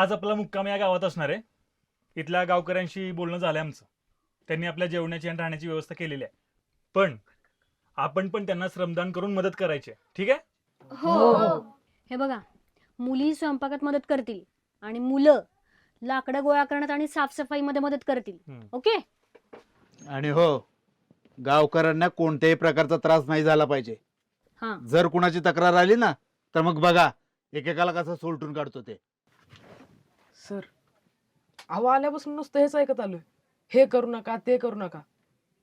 आज आपला मुक्काम या गावात असणार आहे. इथल्या गावकऱ्यांशी बोलणं झालं आमचं. त्यांनी आपल्या जेवणाची आणि राहण्याची व्यवस्था केलेली आहे. पण आपण पण त्यांना श्रमदान करून मदत करायची आहे. ठीक आहे? हो. हे बघा मुली स्वयंपाकात मदत करतील आणि मुलं लाकडं गोळा करण्यात आणि साफसफाईमध्ये मदत करतील. हम्म. ओके? आणि हो गावकऱ्यांना कोणत्याही प्रकारचा त्रास नाही झाला पाहिजे. हा. जर कुणाची तक्रार आली ना तर मग बघा एकेकाला कसं सोलटून काढतो ते. सर अहो आल्यापासून नुसतं हेच ऐकत आलोय. हे करू नका ते करू नका.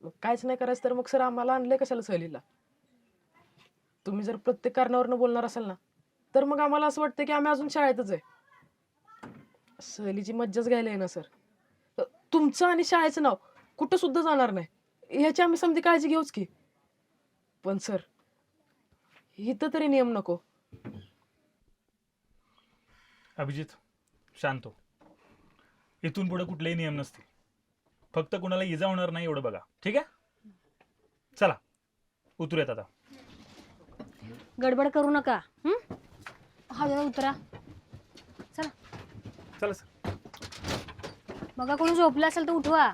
मग काहीच नाही करायचं तर मग सर आम्हाला आणलंय कशाला सहलीला? तुम्ही जर प्रत्येक कारणावरनं बोलणार असाल ना तर मग आम्हाला असं वाटतं की आम्ही अजून शाळेतच आहे. सहलीची मज्जाच घ्यायला आहे ना सर. तुमचं आणि शाळेचं नाव कुठं सुद्धा जाणार नाही. ह्याची आम्ही समधी काळजी घेऊच की. पण सर इथं तरी नियम नको. अभिजित शांत हो. इथून पुढे कुठलेही नियम नसतील. फक्त कुणाला इजा होणार नाही एवढं बघा. ठीक आहे? चला उतरूयात आता. गडबड करू नका हं? हळूहळू उतरा. चला. चला सर. बघा कोणी झोपलं असेल तर उठवा.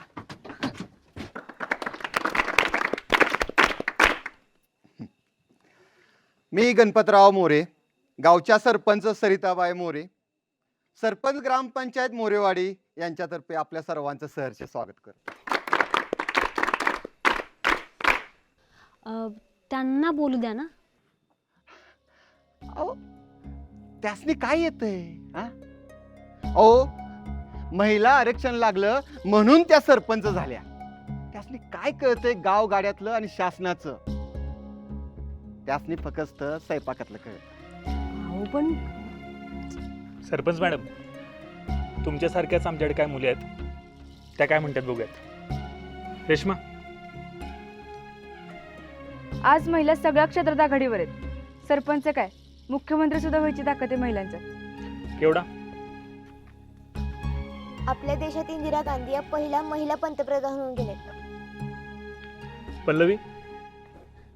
मी गणपतराव मोरे गावच्या सरपंच सरिताबाई मोरे सरपंच ग्रामपंचायत मोरेवाडी यांच्यातर्फे आपल्या सर्वांचं सहर्ष स्वागत करतो. अं, त्यांना बोलू द्या ना. अहो त्यासनी काय येतंय हा? अहो महिला आरक्षण लागलं म्हणून त्या सरपंच झाल्या. त्यासनी काय कळतंय गाव गाड्यातलं आणि शासनाचं? त्यासनी फक्त स्वयंपाकातलं कळत पण सरपंच मॅडम तुमच्यासारख्याच आमच्याकडे काय मुली आहेत? त्या काय म्हणतात बघूयात. रेश्मा. आज महिला सगळ्या क्षेत्रात आघाडीवर आहेत. सरपंच काय? मुख्यमंत्री सुद्धा व्हायची ताकद आहे महिलांच्या केवढा? आपल्या देशात इंदिरा गांधी या पहिल्या महिला पंतप्रधान होऊन गेल्या पल्लवी.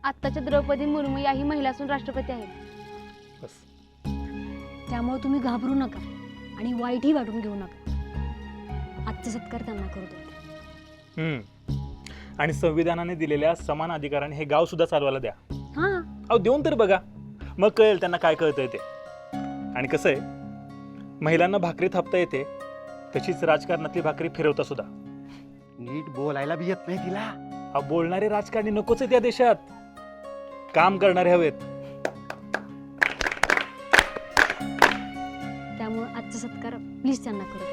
आत्ताच्या द्रौपदी मुर्मू याही महिला असून राष्ट्रपती आहेत. बस. त्यामुळे तुम्ही घाबरू नका. आणि वाईटही वाटून घेऊ नका. आजचा सत्कार त्यांना करू द्या. हम्म. आणि संविधानाने दिलेल्या समान अधिकाराने हे गाव सुद्धा चालवायला द्या. हा. अहो देऊन तर बघा. मग कळेल त्यांना काय कळतंय ते. आणि कसं आहे महिलांना भाकरी थापता येते तशीच राजकारणातली भाकरी फिरवता सुद्धा. नीट बोलायला बी येत नाही तिला. अहो बोलणारे राजकारणी नकोच आहे त्या देशात. काम करणारे हवेत. प्लीज त्यांना करू.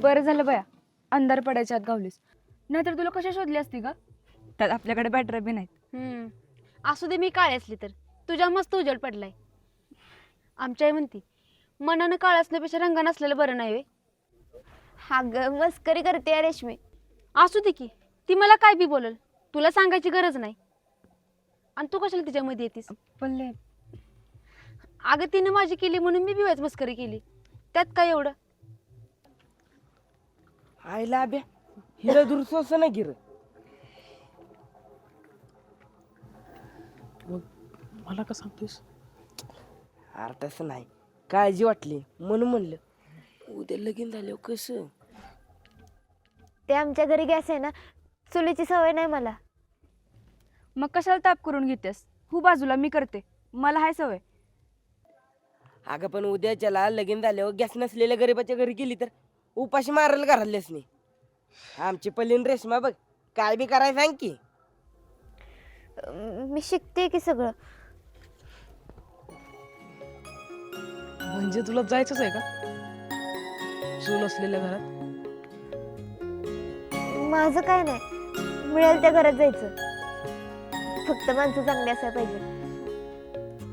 बरं झालं बया. अंधार पडायच्या आत गावलीस. नाहीतर तुला कशा शोधली असती का त्यात आपल्याकडे बॅटऱ्या बी नाहीत. हम्म. असू दे मी काळी असली तर. तुझ्या मस्त उजळ पडलाय. आमच्या आई म्हणती मनानं काळ असण्यापेक्षा रंगानं असलेलं बरं नाही वे हा ग मस्करी करते रेशमी. असू दे की ती मला काय बी बोलल तुला सांगायची गरज नाही. आणि तू कशाला तिच्यामध्ये येतीस? पल्ले अगं तिनं माझी केली म्हणून मी बी वाईच मस्करी केली. त्यात काय एवढं? आईला अभ्या हिला दुरसोस नाही गिर. मला का सांगतोस अरे तसं नाही. काळजी वाटली म्हणून म्हणलं. उद्या लगीन झाल्यावर कसं? ते आमच्या घरी गॅस आहे ना चुलीची सवय नाही मला. मग कशाला ताप करून घेतेस? हो बाजूला मी करते. मला हाय सवय. अगं पण उद्याच्याला लगीन झाल्यावर गॅस नसलेल्या गरीबाच्या घरी गेली तर उपाशी मारायला घरातल्याच नाही आमची पल्लीन रेशमा बघ काय बी करायला सांग की अं, मी शिकते की सगळं. म्हणजे तुला जायचंच आहे का? चूल असलेल्या घरात? माझं काय नाही. मिळेल त्या घरात जायचं. फक्त माणसं चांगली असायला पाहिजे.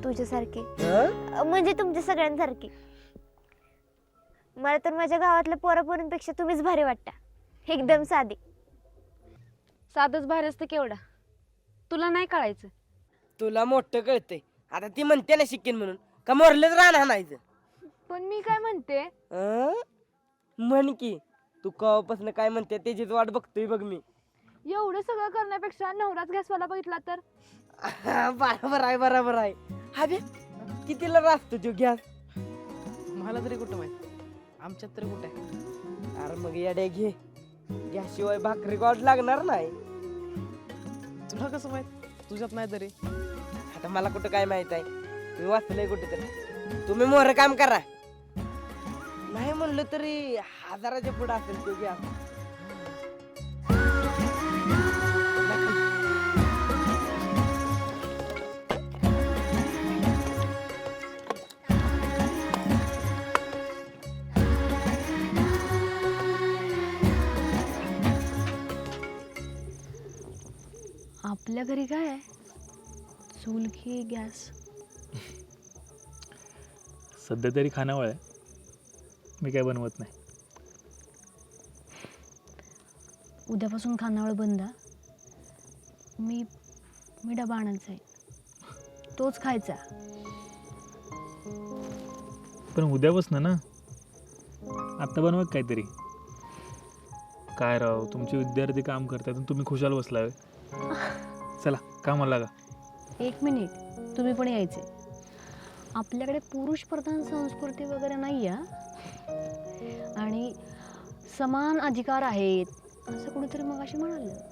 तुझ्यासारखी. हं? अं, म्हणजे तुमच्या सगळ्यांसारखी. मला तर माझ्या गावातल्या पोरापोरींपेक्षा तुम्हीच भारी वाटता. एकदम साधी. साधंच बाहेर असतं केवढा तुला नाही कळायचं? तुला मोठं कळतंय. आता ती म्हणते ना शिकेन म्हणून. का मोरलंच राहणार हाणायचं पण मी काय म्हणते? अं? म्हण की तू कवापासून काय म्हणते त्याचीच वाट बघतोय बघ मी. एवढं सगळं करण्यापेक्षा नवराच गॅसवाला बघितला तर? बरोबर आहे बरोबर आहे हा बे कितीला राहतो तो गॅस मला तरी कुठं माहीत? आमच्यात तरी कुठं आहे? अरे मग येडे घे. गॅस शिवाय भाकरी गोड लागणार नाही. तुला कसं माहीत? तुझ्यात नाही तरी. आता मला कुठं काय माहीत आहे? मी वाचलंय कुठे तरी तुम्ही मोर काम करा. नाही म्हणलं तरी हजाराच्या पुढे असेल तो गॅस आपल्या घरी काय आहे? चूल की गॅस. सध्या तरी खानावळ आहे. मी काय बनवत नाही. उद्यापासून खानावळ बंद हा. मी मी डबा आणत जाईल तोच खायचा. पण उद्यापासून ना आत्ता बनवत काहीतरी. काय राव तुमचे विद्यार्थी काम करतात आणि तुम्ही खुशाल बसलाय. चला कामाला लागा. एक मिनिट तुम्ही पण यायचे. आपल्याकडे पुरुष प्रधान संस्कृती वगैरे नाही आहे आणि समान अधिकार आहेत असं कोणीतरी मग अशी म्हणालं.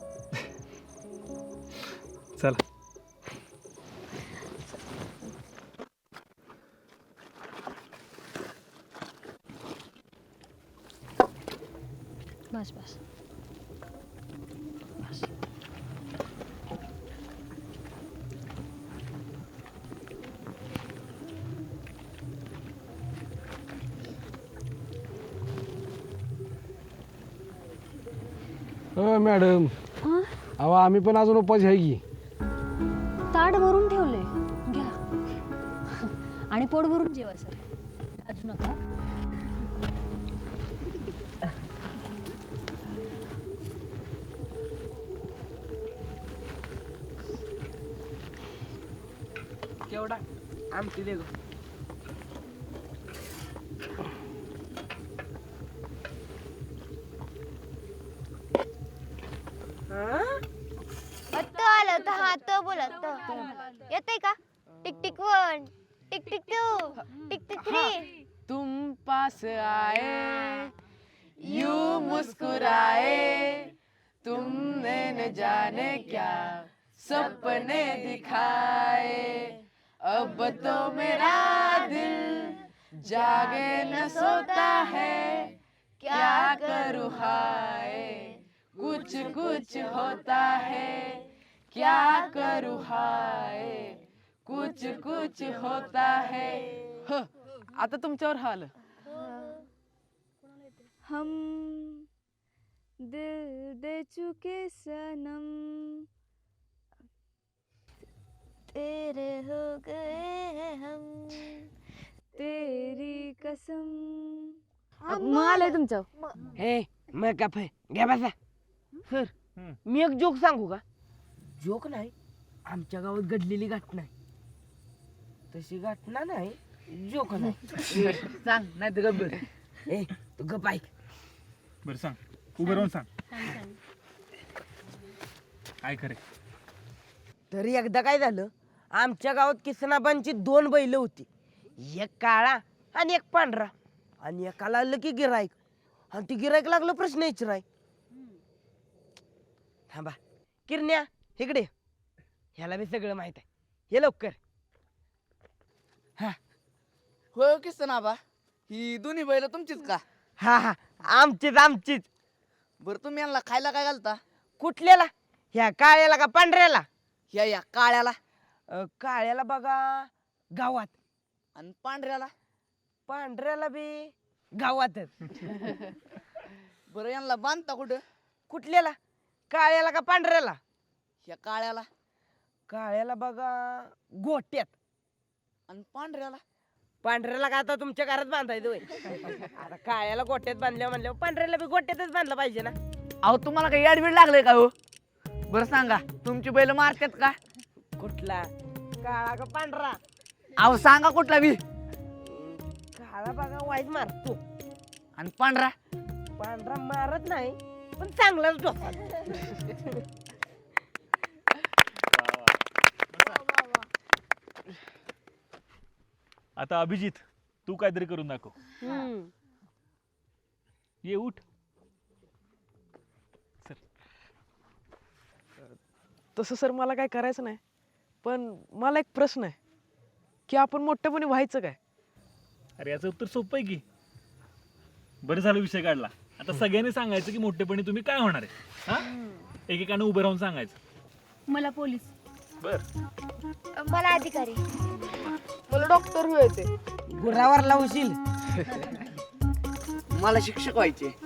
मॅडम. हं? अहो आम्ही पण अजून उपास आहे की. ताट भरून ठेवले घ्या. आणि पोट भरून जेवा सर. अजू नका. केवढा? आमची दे गं. हं? तो आलं होतं हा तो बोलत तो येते का tick tick one tick tick two tick tick three तुम पास आए यू मुस्कुराए तुमने न जाने क्या सपने दिखाए अब तो मेरा दिल जागे न सोता है क्या करूँ हाय कुछ कुछ होता है। क्या करूँ हाय? कुछ कुछ होता है। ह, आता तुमच्यावर हाल. हम दिल दे चुके सनम। तेरे हो गए हम। तेरी कसम। मग आलंय तुमचं हे मग का फय घ्या बसा. सर हम्म. मी एक जोक सांगू का? जोक नाही. आमच्या गावात घडलेली घटना आहे. तशी घटना नाही जोक नाही. सांग नाही तर गब्बर ए तू गप ऐक. बरं सांग. उभं राहून सांग. काय खरे तरी एकदा काय झालं? आमच्या गावात किसनाबांची दोन बैल होती. एक काळा आणि एक पांढरा. आणि एकाला आलं की गिरायक आणि ती गिरायक लागलं प्रश्न विचाराय. थांबा. किरण्या इकडे ह्याला बी सगळं माहीत आहे. हे लवकर. हो. किस्त ना बा. ही दोन्ही बैल तुमचीच का? हा हा. आमचीच आमचीच. बरं तुम्ही यांना खायला काय घालता? कुठल्याला? ह्या काळ्याला का पांढऱ्याला? या या काळ्याला. अं, काळ्याला बघा गावात. आणि पांढऱ्याला? पांढऱ्याला बी गावातच. बरं यांना बांधता कुठं? कुठल्याला? काळ्याला का पांढऱ्याला? या काळ्याला. काळ्याला बघा गोट्यात. आणि पांढऱ्याला. पांढऱ्याला का आता तुमच्या घरात बांधायचं होय? आता काळ्याला गोट्यात बांधल्या म्हणल्यावर पांढऱ्याला बी गोट्यातच बांधलं पाहिजे ना. अहो तुम्हाला काही ॲडमिट लागले का हो? बरं सांगा तुमची बैल मारतात का? कुठला? काळा का पांढरा? अहो सांगा कुठला बी. काळा काळा बघा वाईट मारतो. आणि पांढरा? पांढरा मारत नाही. पण चांगलाच डोका आता अभिजित तू काहीतरी करून दाखव. ये उठ. तसं सर मला काय करायचं नाही पण मला एक प्रश्न आहे की आपण मोठेपणी व्हायचं काय? अरे याचं उत्तर सोपं आहे की. बरं झालं विषय काढला. आता सगळ्यांनी सांगायचं की मोठेपणी तुम्ही काय होणार आहे? हा? एकेकानं उभं राहून सांगायचं. मला पोलीस. बर. मला अधिकारी. मला डॉक्टर व्हायचे गुरावर लावशील. मला शिक्षक व्हायचे.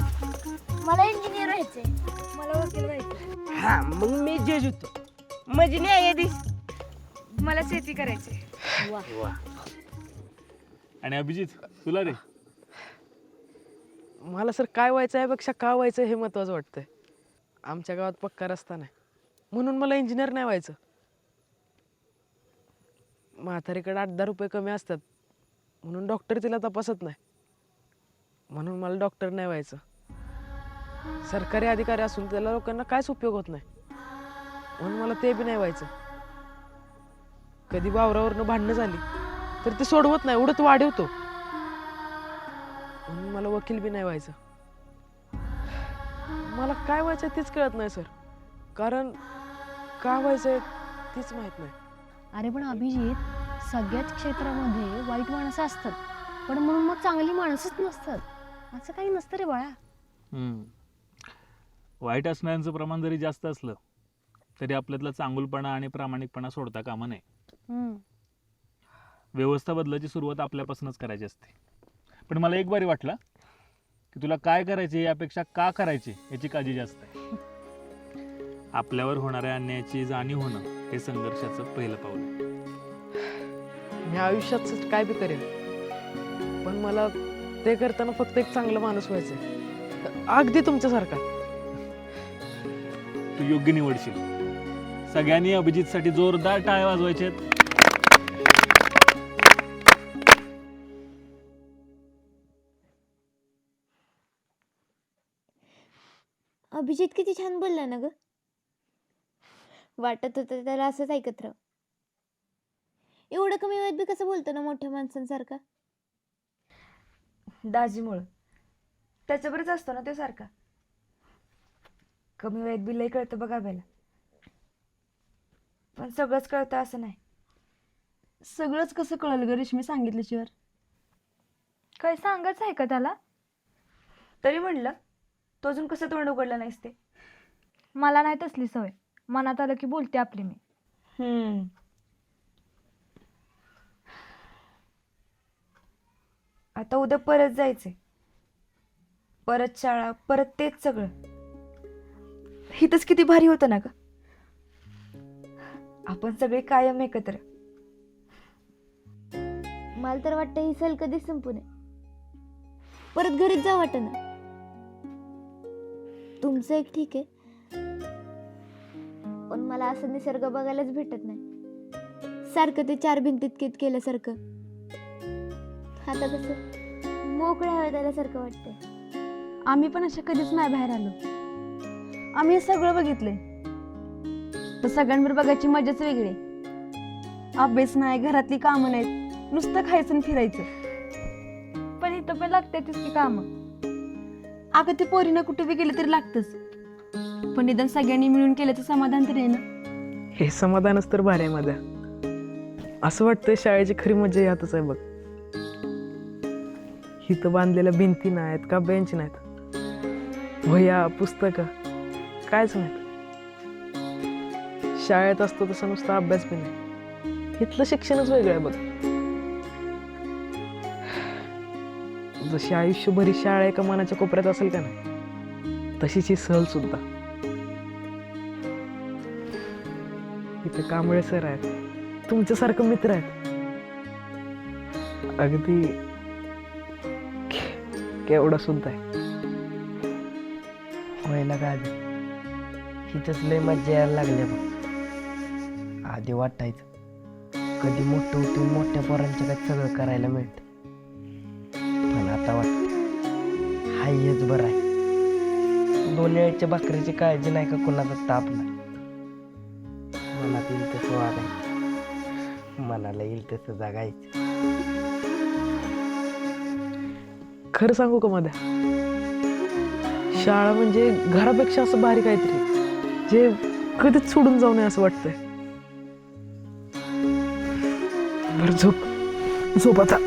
मला इंजिनियर व्हायचंय मला वकील व्हायचं. हा मग मी जज होतो. म्हणजे न्यायाधीश. मला शेती करायची. आणि अभिजित तुला रे? मला सर काय व्हायचं यापेक्षा का व्हायचं हे महत्त्वाचं वाटतंय. आमच्या गावात पक्का रस्ता नाही. म्हणून मला इंजिनियर नाही व्हायचं. म्हातारीकडे आठ दहा रुपये कमी असतात. म्हणून डॉक्टर तिला तपासत नाही. म्हणून मला डॉक्टर नाही व्हायचं. सरकारी अधिकारी असून त्याला लोकांना कायच उपयोग होत नाही. म्हणून मला ते बी नाही व्हायचं. कधी वावरावरनं भांडणं झाली तर ते सोडवत नाही. उडत वाढवतो म्हणून मला वकील बी नाही व्हायचं. मला काय व्हायचं तेच कळत नाही सर. कारण का व्हायचंय तेच माहीत नाही. अरे पण अभिजित सगळ्याच क्षेत्रामध्ये वाईट माणसं असतात. पण म्हणून मग चांगली माणसंच नसतात. असं काही नसतं रे बाळा. वाईट असणाऱ्यांचं प्रमाण जरी जास्त असलं तरी आपल्यातला चांगुलपणा आणि प्रामाणिकपणा सोडता कामा नये. हम्म. व्यवस्था बदलाची सुरुवात आपल्यापासूनच करायची असते. पण मला एक बारी वाटलं की तुला काय करायचे यापेक्षा का करायचे याची काळजी जास्त आहे. आपल्यावर होणाऱ्या अन्यायाची जाणीव होणं हे संघर्षाचं पहिलं पाऊल आहे. मी आयुष्यात काय बी करेन पण मला ते करताना फक्त एक चांगला माणूस व्हायचंय. अगदी तुमच्यासारखा. तू योग्य निवडशील. सगळ्यांनी अभिजितसाठी जोरदार टाळ्या वाजवायचे अभिजित किती छान बोलला ना ग. वाटत होतं त्याला असंच ऐकत राह एवढं कमी वयात बी कसं बोलतो ना मोठ्या माणसांसारखा? दाजीमुळं. त्याच्याबरोबरच असतो ना तो सारखा. कमी वयात बी लई कळतं बघा बेला पण सगळंच कळतं असं नाही. सगळंच कसं कळलं ग रेशमी सांगितल्याशिवाय. काय सांगायचं आहे का त्याला? तरी म्हणलं तो अजून कसं तोंड उघडलं नाहीस ते? मला नाही तसली सवय. मनात आलं की बोलते आपली मी. आता उद्या परत जायचंय. परत शाळा परत तेच सगळं. हिथंच किती भारी होतं ना ग. आपण सगळे कायम एकत्र. मला तर वाटतं ही सल कधीच संपू नये. परत घरीच जा वाटत ना. तुमचं एक ठीक आहे. पण मला असं निसर्ग बघायलाच भेटत नाही. सारखं ते चार भिंतीत केत केल्यासारखं. आता कसं? मोकळ्या हवेत वाटतंय. आम्ही पण अशा कधीच नाही बाहेर आलो. आम्ही सगळं बघितलंय. तर सगळ्यांवर बघायची मजाच वेगळी आहे. अभ्यास नाही घरातली कामं नाहीत. नुसतं खायचं आणि फिरायचं. पण इथं पण लागतातच की कामं. अगं ते पोरीनं कुठे बी गेलं तरी लागतच. पण निदान सगळ्यांनी मिळून केल्याचं समाधान तरी आहे ना? हे समाधानच तर भारी आहे माझ्या. असं वाटतंय शाळेची खरी मजा यातच आहे बघ. हिथं बांधलेल्या भिंती नाहीत का बेंच नाहीत? वह्या पुस्तकं कायच नाहीत. शाळेत असतो तसं नुसता अभ्यास पण नाही. इथलं शिक्षणच वेगळं आहे बघ. जशी आयुष्यभरी शाळा एका मनाच्या कोपऱ्यात असेल का नाही तशीच ही सहल सुद्धा. इथं कांबळे सर आहेत. तुमच्यासारखं मित्र आहेत. अगदी केवढा सुद्धा आहे. व्हायला का आधी? हिथंच लय मज्जा यायला लागल्या बघ. आधी वाटायचं. कधी मोठं होतं मोठ्या पोरांच्या काय सगळं करायला मिळतं. हाय हेच बरं आहे. दोन वेळच्या भाकरीची काळजी नाही का कोणाचा ताप नाही? मनात येईल तसं वागायचं. मनाला येईल तसं जगायचं. खरं सांगू का मध्ये? शाळा म्हणजे घरापेक्षा असं भारी काहीतरी जे कधीच सोडून जाऊ नये असं वाटतंय. बरं झोप. झोप आता.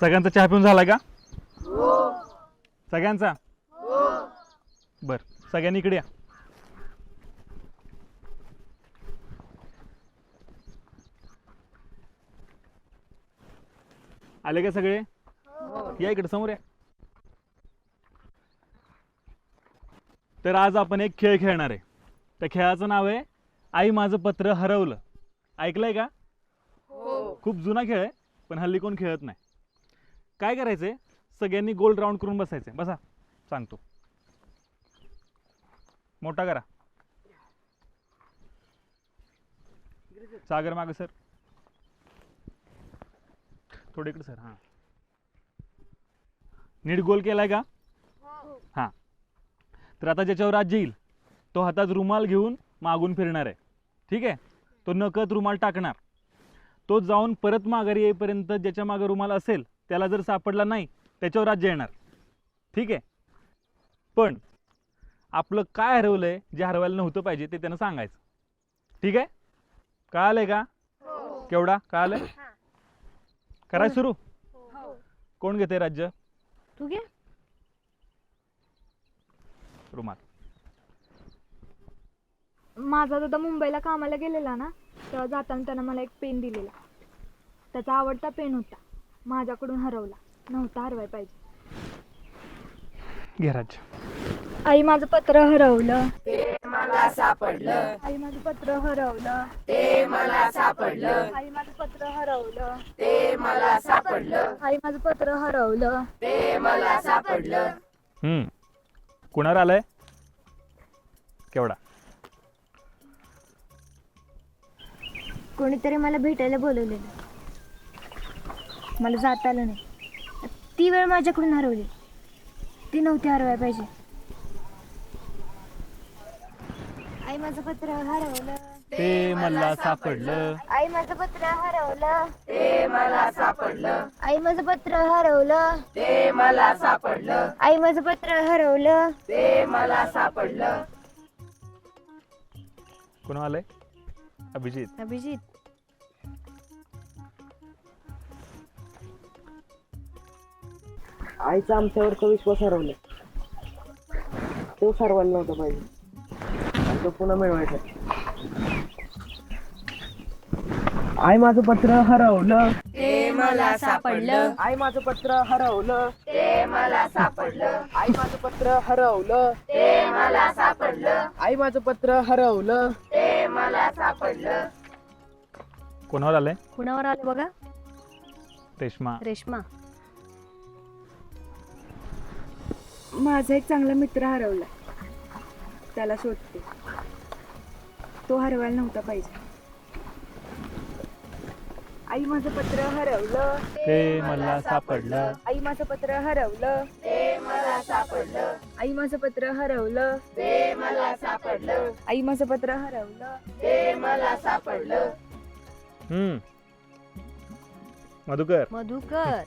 सगळ्यांचा चहा पिऊन झाला का? सगळ्यांचा? बर सगळ्यांनी इकडे या. आले का सगळे? या इकडे समोर या. तर आज आपण एक खेळ खेळणार आहे. त्या खेळाचं नाव आहे आई माझं पत्र हरवलं. ऐकलंय का? खूप जुना खेळ आहे पण हल्ली कोण खेळत नाही. काय करायचंय? सगळ्यांनी गोल राऊंड करून बसायचंय. बसा. सांगतो. मोठा करा. सागर माग सर. थोडे इकडे सर. हां. नीट गोल केलाय का? हां. तर आता ज्याच्यावर राज्य येईल तो हातात रुमाल घेऊन मागून फिरणार आहे. ठीक आहे? तो नकत रुमाल टाकणार. तो जाऊन परत माघारी येईपर्यंत ज्याच्या मागे रुमाल असेल त्याला जर सापडला नाही त्याच्यावर राज्य येणार. ठीक आहे? पण आपलं काय हरवलंय जे हरवायला नव्हतं पाहिजे ते त्यानं सांगायचं. ठीक आहे? कळालंय का? केवढा? कळालंय? कराय सुरू? कोण घेते राज्य? तू घे. रुमाल. माझा दादा मुंबईला कामाला गेलेला ना तेव्हा जाताना त्यानं मला एक पेन दिलेला. त्याचा आवडता पेन होता. माझ्याकडून हरवला. नव्हता हरवाय पाहिजे. घे राज्य. आई माझं पत्र हरवलं. मला सापडलं. आई माझं पत्र हरवलं. ते मला सापडलं. आई माझं पत्र हरवलं. ते मला सापडलं. आई माझं पत्र हरवलं. ते मला सापडलं. हम्म. कुणावर आलंय? केवढा? कोणीतरी मला भेटायला बोलवलेलं. मला जाता आलं नाही. ती वेळ माझ्याकडून हरवली. ती नव्हती हरवायला पाहिजे. आई माझं पत्र हरवलं. ते मला सापडलं. आई माझं पत्र हरवलं. ते मला सापडलं. आई माझं पत्र हरवलं. ते मला सापडलं. आई माझं पत्र हरवलं. कोण आलंय? अभिजित. अभिजित. आईचा आमच्यावरचा विश्वास हरवला. तो सर्वांना नव्हता पाहिजे. तो पुन्हा मिळवायचा. आई माझं पत्र हरवलं. आई माझं पत्र हरवलं. आई माझं पत्र हरवलं. आई माझं पत्र हरवलं. कोणावर आलंय? कुणावर आले बघा? रेश्मा. रेश्मा. माझा एक चांगला मित्र हरवला. त्याला शोधते. तो हरवायला नव्हता पाहिजे. आई माझं पत्र हरवलं. ते मला सापडलं. आई माझं पत्र हरवलं. ते मला सापडलं. आई माझं पत्र हरवलं. ते मला सापडलं. आई माझं पत्र हरवलं. ते मला सापडलं. हम्म. मधुकर. मधुकर.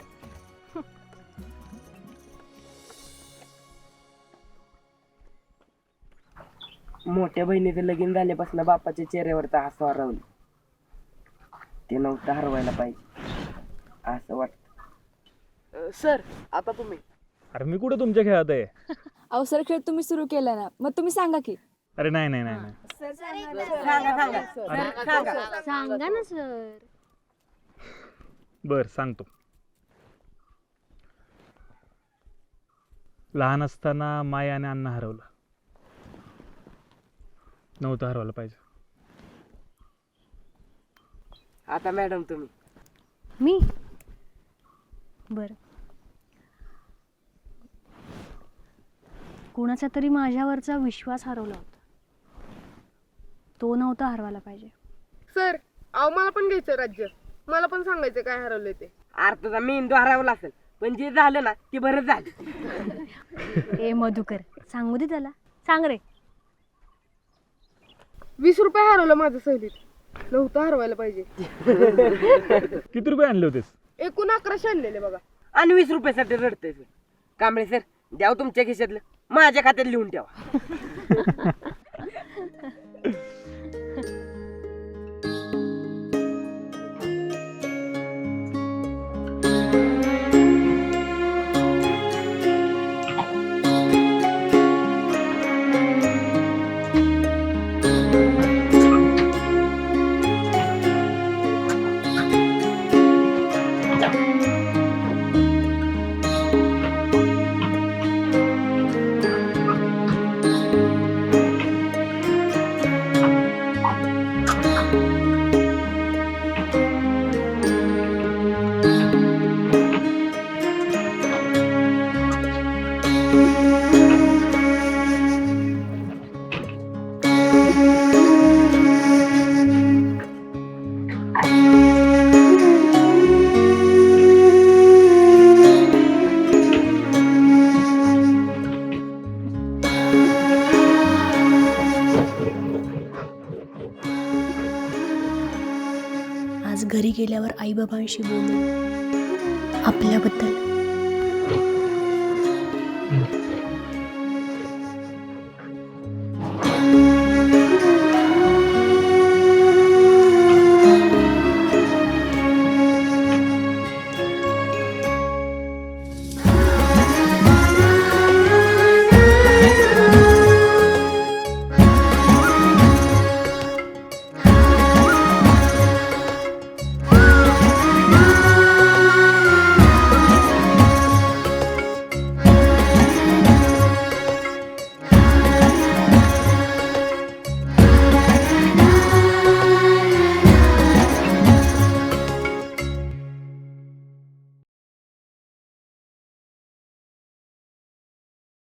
मोठ्या बहिणीचं लगीन झाल्यापासून बापाच्या चेहऱ्यावरचा हसू हरवलं. ते नव्हतं हरवायला पाहिजे असं वाटतं. सर आता तुम्ही. अरे मी कुठं तुमच्या खेळात आहे? अवसर खेळ तुम्ही सुरू केला ना. मग तुम्ही सांगा की. अरे नाही नाही नाही नाही. सांगा सांगा. सर, सांगा सांगा ना सर. बर सांगतो. लहान असताना माय आणि अण्णा हरवलं. नव्हतं हरवलं पाहिजे. आता मॅडम तुम्ही. मी? बर. कुणाचा तरी माझ्यावरचा विश्वास हरवला होता. तो नव्हता हरवायला पाहिजे. सर अहो मला पण घ्यायचं राज्य. मला पण सांगायचं काय हरवलंय ते. अरे तुझा मेंदू हरवला असेल पण जे झालं ना ते बरं झालं. ए मधुकर सांगू दे त्याला. सांग रे. वीस रुपये हरवलं माझं सहलीत. नव्हतं हरवायला पाहिजे. किती रुपये आणले होतेस? एकूण अकराशे आणलेले बघा. आणि वीस रुपयासाठी रडतोय सर कांबळे सर द्याव तुमच्या खिशातलं. माझ्या खात्यात लिहून ठेवा. आईबाबांशी बोलू आपल्याबद्दल